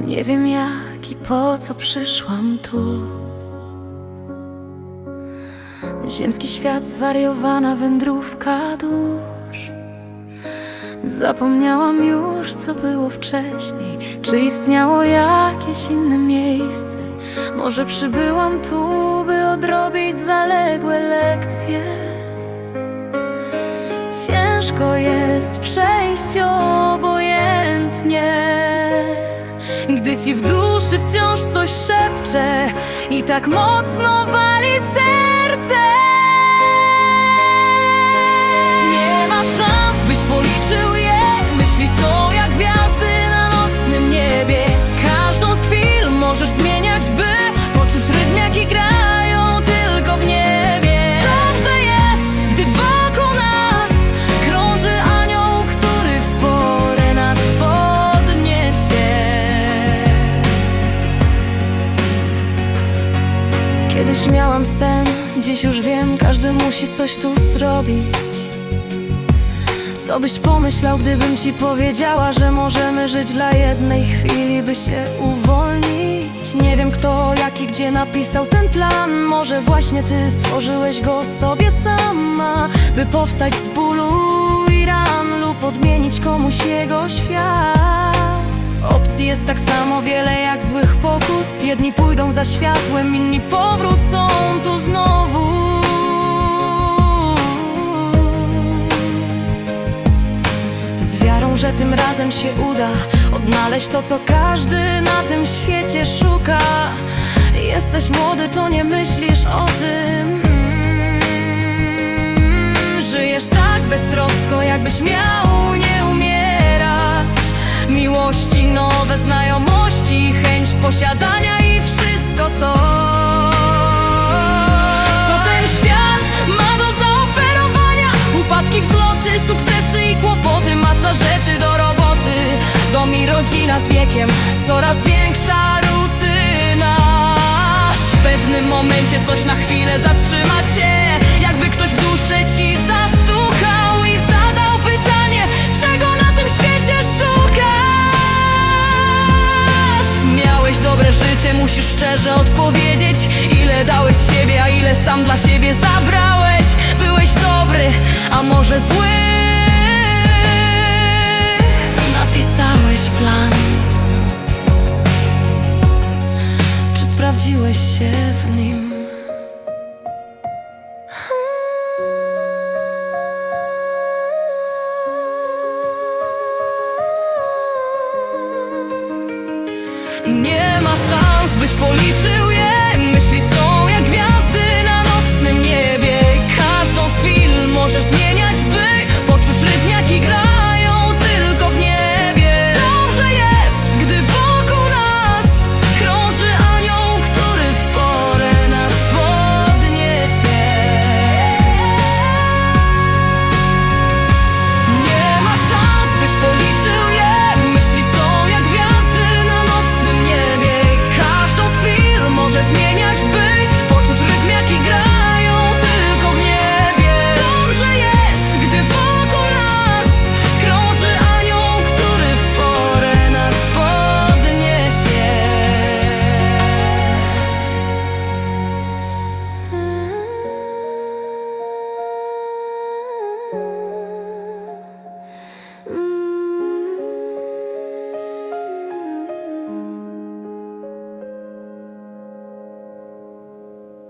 Nie wiem jak i po co przyszłam tu. Ziemski świat zwariowana wędrówka dusz. Zapomniałam już co było wcześniej. Czy istniało jakieś inne miejsce? Może przybyłam tu by odrobić zaległe lekcje? Ciężko jest przejść obojętnie Gdy ci w duszy wciąż coś szepcze I tak mocno wali serce Kiedyś miałam sen, dziś już wiem Każdy musi coś tu zrobić co byś pomyślał, gdybym ci powiedziała, że możemy żyć dla jednej chwili, by się uwolnić? Nie wiem kto, jak i gdzie napisał ten plan. Może właśnie ty stworzyłeś go sobie sama, by powstać z bólu i ran lub odmienić komuś jego świat. Opcji jest tak samo wiele jak złych pokus. Jedni pójdą za światłem, inni powrócą tu znowu. Z wiarą, że tym razem się uda Odnaleźć to, co każdy na tym świecie szuka Jesteś młody, to nie myślisz o tym mm, Żyjesz tak beztrosko, jakbyś miał posiadania i wszystko to Co ten świat ma do zaoferowania. Upadki, wzloty, sukcesy i kłopoty. Masa rzeczy do roboty. Dom i rodzina z wiekiem. Coraz większa rutyna. W pewnym momencie coś na chwilę zatrzyma cię. Jakby ktoś w duszę ci zastukał musisz szczerze odpowiedzieć Ile dałeś siebie, a ile sam dla siebie zabrałeś. Byłeś dobry, a może zły? Napisałeś plan. Czy sprawdziłeś się w nim? Nie ma szans, byś policzył